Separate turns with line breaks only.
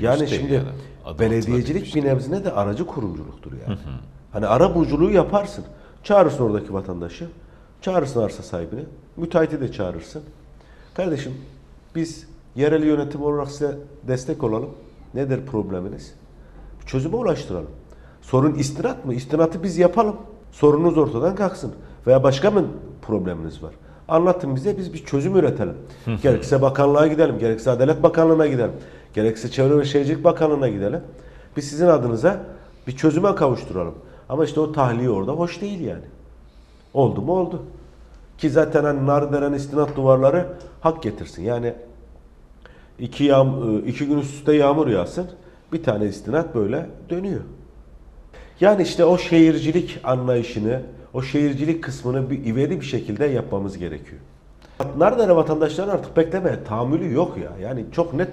Yani şimdi
yani.
Belediyecilik bir nebzine de aracı kurumculuktur yani. Hani ara buluculuğu yaparsın. Çağırırsın oradaki vatandaşı. Çağırırsın arsa sahibini. Müteahhiti de çağırırsın. Kardeşim biz yerel yönetim olarak size destek olalım. Nedir probleminiz? Çözüme ulaştıralım. Sorun istinat mı? İstinatı biz yapalım. Sorununuz ortadan kalksın. Veya başka mı probleminiz var? Anlatın bize biz bir çözüm üretelim. gerekse bakanlığa gidelim, gerekse Adalet Bakanlığı'na gidelim, gerekse Çevre ve Şehircilik Bakanlığı'na gidelim. Biz sizin adınıza bir çözüme kavuşturalım. Ama işte o tahliye orada hoş değil yani. Oldu mu oldu. Ki zaten hani Nardere'nin istinat duvarları hak getirsin. Yani iki, yağm iki gün üst üste yağmur yağsın. Bir tane istinat böyle dönüyor. Yani işte o şehircilik anlayışını, o şehircilik kısmını bir ivedi bir şekilde yapmamız gerekiyor. Nardere vatandaşların artık beklemeye tahammülü yok ya. Yani çok net